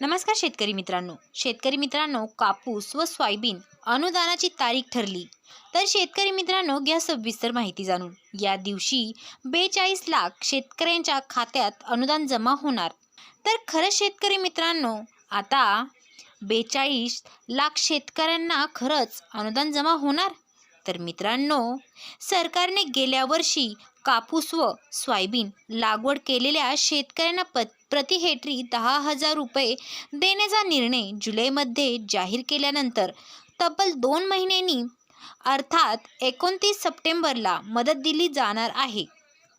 नमस्कार शेतकरी मित्रांनो. शेतकरी मित्रांनो कापूस व सोयाबीन अनुदानाची तारीख ठरली. तर शेतकरी मित्रांनो घ्या सविस्तर माहिती जाणून. या दिवशी बेचाळीस लाख शेतकऱ्यांच्या खात्यात अनुदान जमा होणार. तर खरंच शेतकरी मित्रांनो आता बेचाळीस लाख शेतकऱ्यांना खरंच अनुदान जमा होणार? तर मित्रांनो सरकारने गेल्या वर्षी कापूस व सोयाबीन लागवड केलेल्या शेतकऱ्यांना प प्रति हेक्टरी दहा हजार रुपये देण्याचा निर्णय जुलैमध्ये जाहीर केल्यानंतर तब्बल दोन महिन्यांनी अर्थात एकोणतीस सप्टेंबरला मदत दिली जाणार आहे.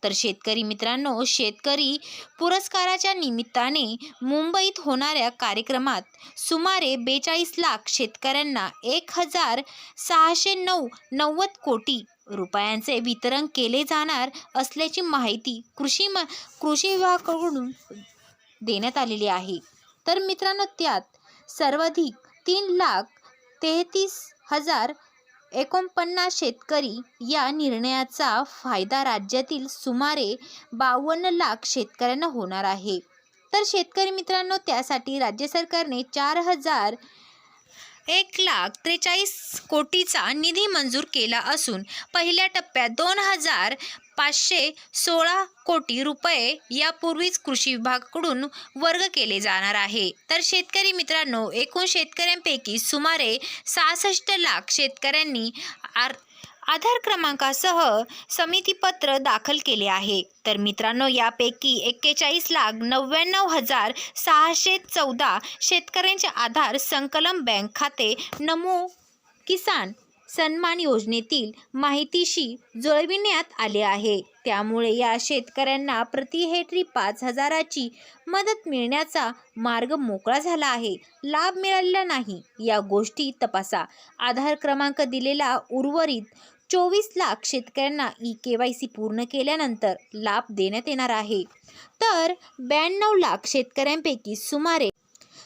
तर शेतकरी मित्रांनो शेतकरी पुरस्काराच्या निमित्ताने मुंबईत होणाऱ्या कार्यक्रमात सुमारे बेचाळीस लाख शेतकऱ्यांना एक हजार सहाशे नऊ नव्वद कोटी रुपयांचे वितरण केले जाणार असल्याची माहिती कृषी म कृषी विभागाकडून देण्यात आलेली आहे. तर मित्रांनो त्यात सर्वाधिक तीन लाख तेहतीस हजार एकोणपन्नास शेतकरी या निर्णयाचा फायदा राज्यातील सुमारे बावन्न लाख शेतकऱ्यांना होणार आहे. तर शेतकरी मित्रांनो त्यासाठी राज्य सरकारने चार हजार एक लाख त्रेचाळीस कोटीचा निधी मंजूर केला असून पहिल्या टप्प्यात दोन हजार पाचशे सोळा कोटी रुपये यापूर्वीच कृषी विभागाकडून वर्ग केले जाणार आहे. तर शेतकरी मित्रांनो एकूण शेतकऱ्यांपैकी सुमारे सहासष्ट लाख शेतकऱ्यांनी आर आधार क्रमांकासह समितीपत्र दाखल केले आहे. तर मित्रांनो यापैकी एक्केचाळीस लाख नव्याण्णव हजार सहाशे चौदा शेतकऱ्यांचे आधार संकलन बँक खाते नमो किसान सन्मान योजनेतील माहितीशी जुळविण्यात आले आहे. त्यामुळे या शेतकऱ्यांना प्रति हेक्टरी पाच हजाराची मदत मिळण्याचा मार्ग मोकळा झाला आहे. लाभ मिळालेला नाही. या गोष्टी तपासा. आधार क्रमांक दिलेला उर्वरित चोवीस लाख शेतकऱ्यांना ई के वाय सी पूर्ण केल्यानंतर लाभ देण्यात येणार आहे. तर ब्याण्णव लाख शेतकऱ्यांपैकी सुमारे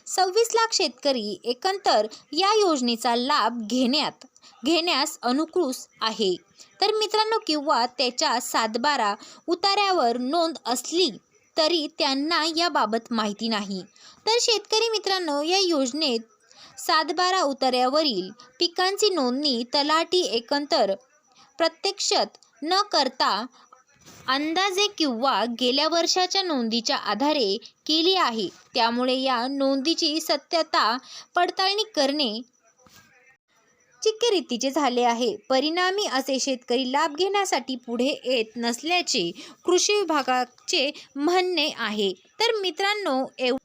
सव्वीस लाख शेतकरी एकंदर या योजनेचा लाभ घेण्यात घेण्यास अनुकृष आहे. तर मित्रांनो किंवा त्याच्या सातबारा उतार्यावर नोंद असली तरी त्यांना याबाबत माहिती नाही. तर शेतकरी मित्रांनो या योजनेत सातबारा उतार्यावरील पिकांची नोंदणी तलाठी एकंतर प्रत्यक्षात न करता अंदाजे किंवा गेल्या वर्षाच्या नोंदीच्या आधारे केली आहे. त्यामुळे या नोंदीची सत्यता पडताळणी करणे चिक्करीतीचे झाले आहे. परिणामी असे शेतकरी लाभ घेण्यासाठी पुढे येत नसल्याचे कृषी विभागाचे म्हणणे आहे. तर मित्रांनो एव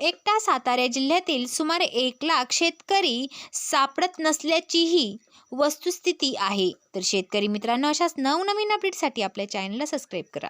एकटा सातारा जिल्ह्यातील सुमारे एक लाख शेतकरी सापडत नसल्याचीही वस्तुस्थिती आहे. तर शेतकरी मित्रांनो अशाच नवनवीन अपडेटसाठी आपल्या चॅनलला सबस्क्राईब करा.